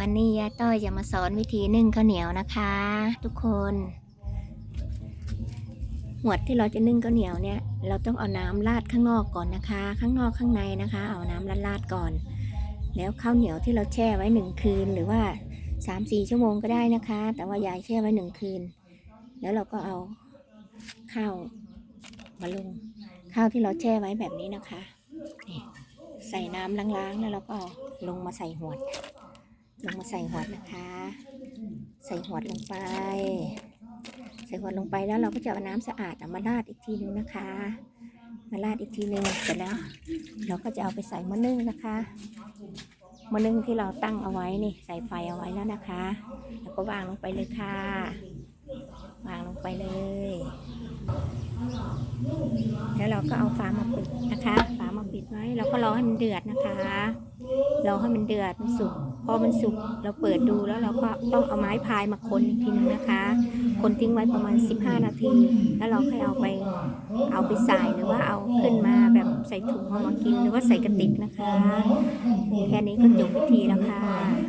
วันนี้ยายต้อยจะมาสอนวิธีนึ่งข้าวเหนียวนะคะ ทุกคน หวดที่เราจะนึ่งข้าวเหนียวเนี่ย เราต้องเอาน้ำราดข้างนอกก่อนนะคะ ข้างนอกข้างในนะคะ เอาน้ำราดก่อน แล้วข้าวเหนียวที่เราแช่ไว้หนึ่งคืนหรือว่าสามสี่ชั่วโมงก็ได้นะคะ แต่ว่ายายแช่ไว้หนึ่งคืน แล้วเราก็เอาข้าวมาลงข้าวที่เราแช่ไว้แบบนี้นะคะ ใส่น้ำล้างๆ แล้วเราก็ลงมาใส่หวด ลงมาใส่หัวดนะคะ ใส่หัวดลงไป ใส่หัวลงไปแล้วเราก็จะเอาน้ำสะอาดมาราดอีกทีนึงนะคะ มาราดอีกทีนึงเสร็จแล้ว เราก็จะเอาไปใส่หม้อนึ่งนะคะหม้อนึ่งที่เราตั้งเอาไว้นี่ใส่ไฟเอาไว้แล้วนะคะ แล้วก็วางลงไปเลยค่ะ วางลงไปเลย แล้วเราก็เอาฝามาปิดนะคะ ฝามาปิดไว้ แล้วก็รอให้มันเดือดนะคะ รอให้มันเดือดมันสุก พอมันสุกเราเปิดดูแล้วเราก็ต้องเอาไม้พายมาคนอีกทีนึงนะคะ คนทิ้งไว้ประมาณ 15 นาที แล้วเราค่อยเอาไปเอาไปใส่หรือว่าเอาขึ้นมาแบบใส่ถุงเอามากินหรือว่าใส่กระติกนะคะ แค่นี้ก็จบพิธีแล้วค่ะ